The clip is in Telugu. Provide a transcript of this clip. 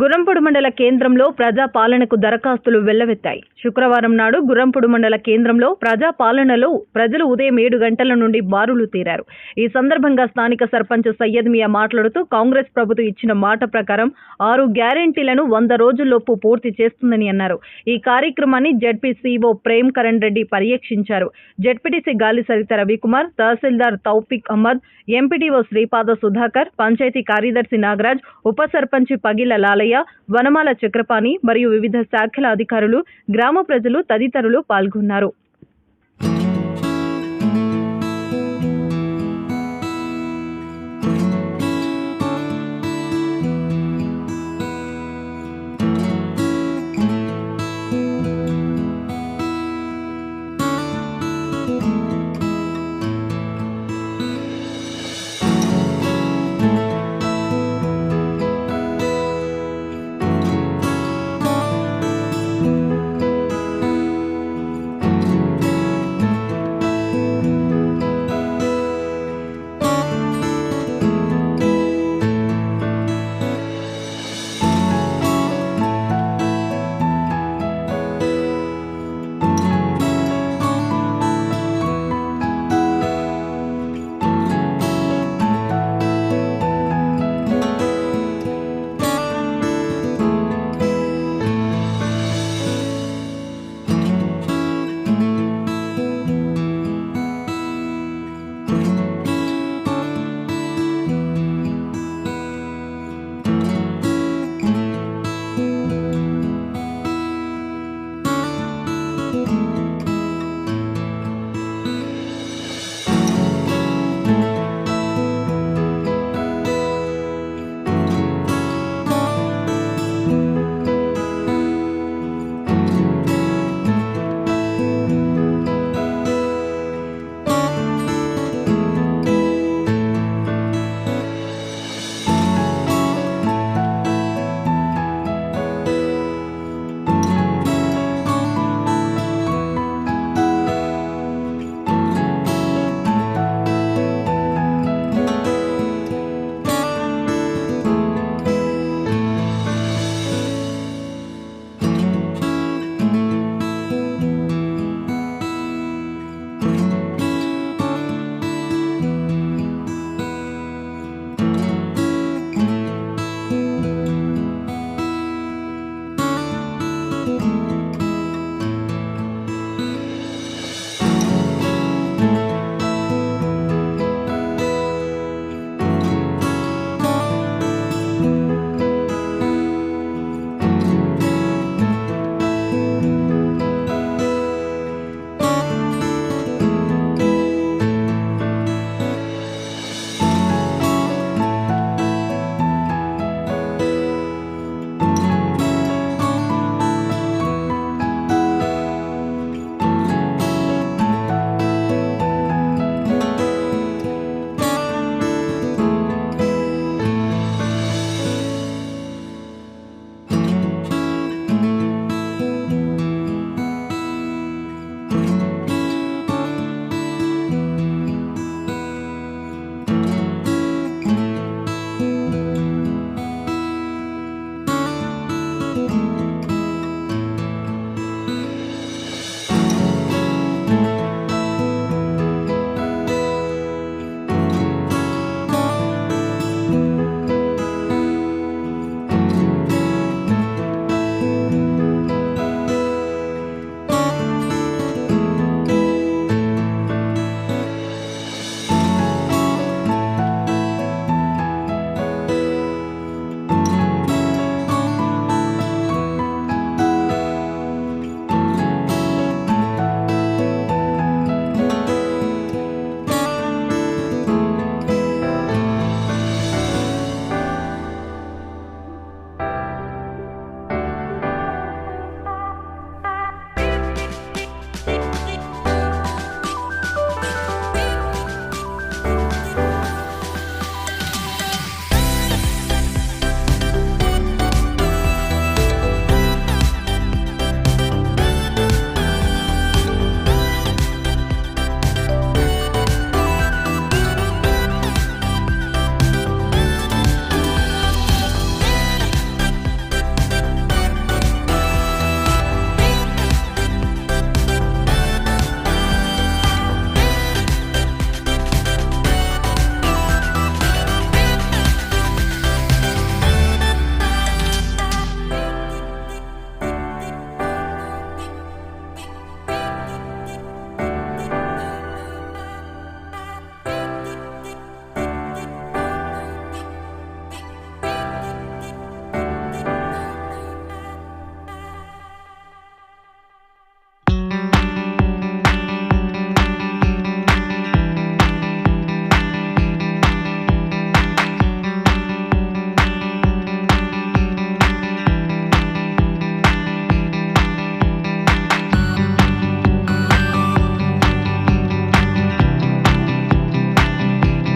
గురంపుడు మండల కేంద్రంలో ప్రజా పాలనకు దరఖాస్తులు వెల్లవెత్తాయి. శుక్రవారం నాడు గురంపుడు మండల కేంద్రంలో ప్రజా పాలనలో ప్రజలు ఉదయం ఏడు గంటల నుండి బారులు తీరారు. ఈ సందర్భంగా స్థానిక సర్పంచ్ సయ్యద్ మియా మాట్లాడుతూ కాంగ్రెస్ ప్రభుత్వం ఇచ్చిన మాట ప్రకారం ఆరు గ్యారెంటీలను వంద రోజుల్లోపు పూర్తి చేస్తుందని అన్నారు. ఈ కార్యక్రమాన్ని జడ్పీ సీఓ ప్రేమ్ కరణ్ రెడ్డి పర్యవేక్షించారు జడ్పీటీసీ గాలి సరిత రవికుమార్ తహసీల్దార్ తౌఫిక్ అహ్మద్ ఎంపీడీఓ శ్రీపాద సుధాకర్ పంచాయతీ కార్యదర్శి నాగరాజ్ ఉప సర్పంచ్ పగిల లాలయ్య వనమాల చక్రపాణి మరియు వివిధ శాఖల అధికారులు గ్రామ ప్రజలు తదితరులు పాల్గొన్నారు.